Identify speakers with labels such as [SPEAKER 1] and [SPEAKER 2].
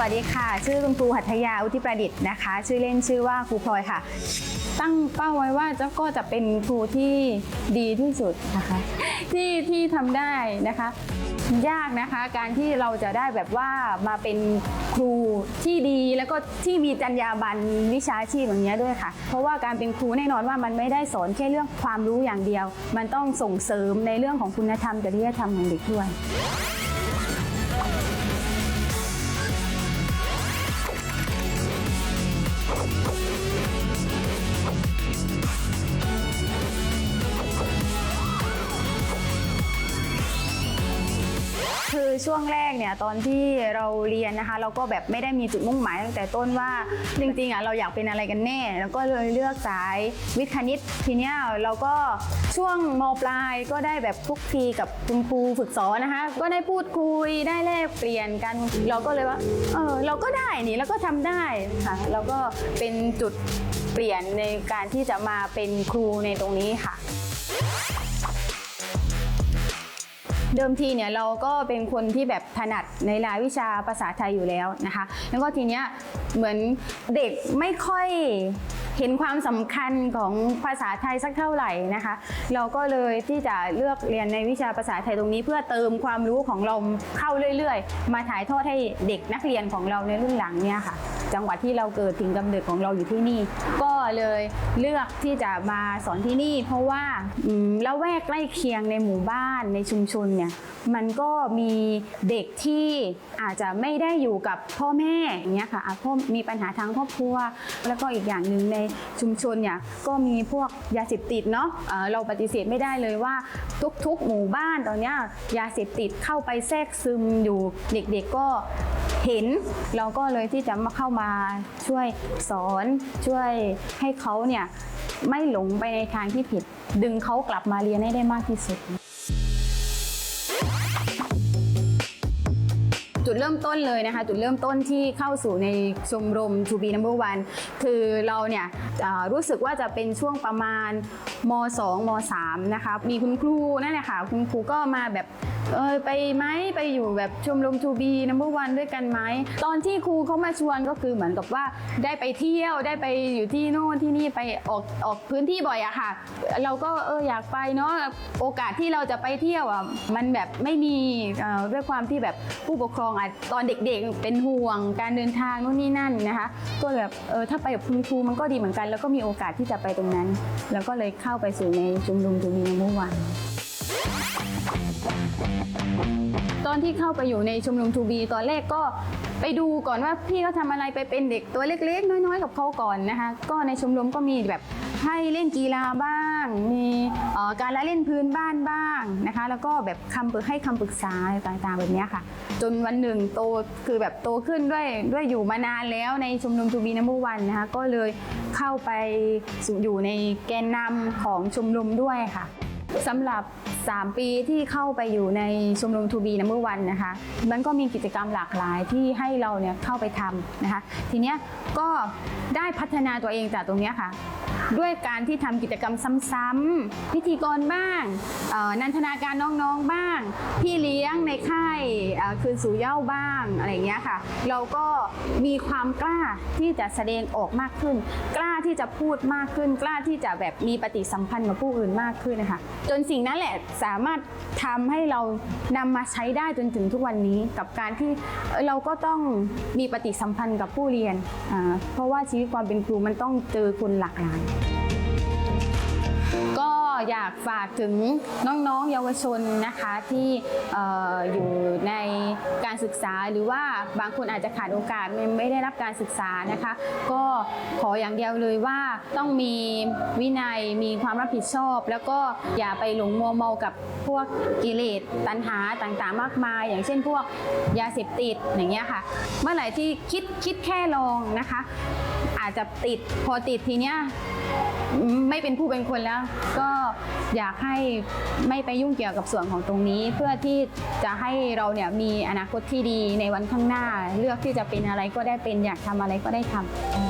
[SPEAKER 1] วัสดีค่ะ ชื่อคุณครูหัตถยาอุทิประดิษฐ์นะคะ ชื่อเล่นชื่อว่าครูพลอยค่ะ
[SPEAKER 2] ตั้งเป้าไว้ว่าเจ้าก็จะเป็นครูที่ดีที่สุดนะคะ ที่ที่ทำได้นะคะ ยากนะคะการที่เราจะได้แบบว่ามาเป็นครูที่ดีแล้วก็ที่มีจรรยาบรรณวิชาชีพอย่างเงี้ยด้วยค่ะ เพราะว่าการเป็นครูแน่นอนว่ามันไม่ได้สอนแค่เรื่องความรู้อย่างเดียว มันต้องส่งเสริมในเรื่องของคุณธรรมจริยธรรมของเด็กด้วย
[SPEAKER 1] Thank you. ช่วงแรกเนี่ยตอนที่เราเรียนนะคะ เราก็แบบไม่ได้มีจุดมุ่งหมายตั้งแต่ต้นว่าจริงๆอะเราอยากเป็นอะไรกันแน่ แล้วก็เลยเลือกสายวิทย์คณิตทีเนี้ยเราก็ช่วงมปลายก็ได้แบบคลุกคลีกับคุณครูฝึกสอนนะคะ ก็ได้พูดคุยได้แลกเปลี่ยนกันเราก็เลยว่าเออเราก็ได้นี่แล้วก็ทำได้ค่ะแล้วก็เป็นจุดเปลี่ยนในการที่จะมาเป็นครูในตรงนี้ค่ะ เดิมทีเนี่ยเราก็เป็นคนที่แบบถนัดในรายวิชาภาษาไทยอยู่แล้วนะคะ แล้วก็ทีเนี้ยเหมือนเด็กไม่ค่อยเห็นความสำคัญของภาษาไทยสักเท่าไหร่นะคะ เราก็เลยที่จะเลือกเรียนในวิชาภาษาไทยตรงนี้ เพื่อเติมความรู้ของเราเข้าเรื่อย ๆ มาถ่ายทอดให้เด็กนักเรียนของเราในรุ่นหลังเนี่ยค่ะ จังหวัดที่เราเกิดถึงกำเนิดของเราอยู่ที่นี่ ก็เลยเลือกที่จะมาสอนที่นี่ เพราะว่าละแวกใกล้เคียงในหมู่บ้านในชุมชนเนี่ยมันก็มีเด็กที่อาจจะไม่ได้อยู่กับพ่อแม่อย่างเงี้ยค่ะอะพ่อมีปัญหาทางครอบครัว แล้วก็อีกอย่างหนึ่งในชุมชนเนี่ยก็มีพวกยาเสพติดเนาะเอ่อเราปฏิเสธไม่ได้เลยว่าทุกๆหมู่บ้านตอนเนี้ยยาเสพติดเข้าไปแทรกซึมอยู่เด็กๆก็เห็นเราก็เลยที่จะมาเข้ามาช่วยสอนช่วยให้เขาเนี่ยไม่หลงไปในทางที่ผิด ดึงเขากลับมาเรียนให้ได้มากที่สุด จุดเริ่มต้นเลยนะคะจุดเริ่มต้นที่เข้าสู่ในชมรม To be number one คือเราเนี่ยรู้สึกว่าจะเป็นช่วงประมาณม 2 ม 3 นะคะมีคุณครูนั่นแหละค่ะคุณครูก็มาแบบเออไปไหมไปอยู่แบบชมรม To be number one ด้วยกันไหมตอนที่ครูเขามาชวนก็คือเหมือนกับว่าได้ไปเที่ยวได้ไปอยู่ที่โน่นที่นี่ไปออกออกพื้นที่บ่อยอะค่ะ เราก็เอออยากไปเนาะโอกาสที่เราจะไปเที่ยวอะมันแบบไม่มีด้วยความที่แบบผู้ปกครองอะตอนเด็กๆ เป็นห่วงการเดินทางนู่นนี่นั่นนะคะ ก็แบบเออถ้าไปกับคุณครูมันก็ดีเหมือนกัน แล้วก็มีโอกาสที่จะไปตรงนั้น แล้วก็เลยเข้าไปสู่ในชุมนุมจูมีเมื่อวานตอนที่เข้าไปอยู่ในชมรมทูบีตอนแรกก็ ไปดูก่อนว่าพี่เขาทำอะไรไปเป็นเด็กตัวเล็กๆ น้อยๆ กับเขาก่อนนะคะ ก็ในชมรมก็มีแบบให้เล่นกีฬาบ้าง มีการละเล่นพื้นบ้านบ้างนะคะ แล้วก็แบบคำปรึกให้คำปรึกษาต่างๆแบบนี้ค่ะ จนวันหนึ่งโตคือแบบโตขึ้นด้วยด้วยอยู่มานานแล้วในชมรมทูบีนัมเบอร์วันนะคะก็เลยเข้าไปอยู่ในแกนนำของชมรมด้วยค่ะ สำหรับ 3 ปีที่เข้าไปอยู่ในชมรมทูบีนัมเบอวันนะคะ มันก็มีกิจกรรมหลากหลายที่ให้เราเนี่ยเข้าไปทำนะคะ ทีเนี้ยก็ได้พัฒนาตัวเองจากตรงเนี้ยค่ะด้วยการที่ทำกิจกรรมซ้ำๆพิธีกรบ้าง นันทนาการน้องๆบ้าง พี่เลี้ยงในค่ายคืนสู่เย้าบ้างอะไรอย่างเงี้ยค่ะ เราก็มีความกล้าที่จะแสดงออกมากขึ้น กล้าที่จะพูดมากขึ้น กล้าที่จะแบบมีปฏิสัมพันธ์กับผู้อื่นมากขึ้นนะคะจนสิ่งนั้นแหละสามารถทำให้เรานำมาใช้ได้จนถึงทุกวันนี้กับการที่เราก็ต้องมีปฏิสัมพันธ์กับผู้เรียน เพราะว่าชีวิตความเป็นครูมันต้องเจอคนหลากหลายก็ อยากฝากถึงน้องๆเยาวชนนะคะที่อ่ออยู่ในการศึกษาหรือว่าบางคนอาจจะขาดโอกาสไม่ไม่ได้รับการศึกษานะคะ ก็ขออย่างเดียวเลยว่าต้องมีวินัยมีความรับผิดชอบ แล้วก็อย่าไปหลงมัวเมากับพวกกิเลสตัณหาต่างๆ มากมาย อย่างเช่นพวกยาเสพติดอย่างเงี้ยค่ะ เมื่อไหร่ที่คิดคิดแค่ลองนะคะ อาจจะติดพอติดทีเนี้ยไม่เป็นผู้เป็นคนแล้วก็อยากให้ไม่ไปยุ่งเกี่ยวกับส่วนของตรงนี้ เพื่อที่จะให้เราเนี่ยมีอนาคตที่ดีในวันข้างหน้า เลือกที่จะเป็นอะไรก็ได้เป็นอยากทำอะไรก็ได้ทำ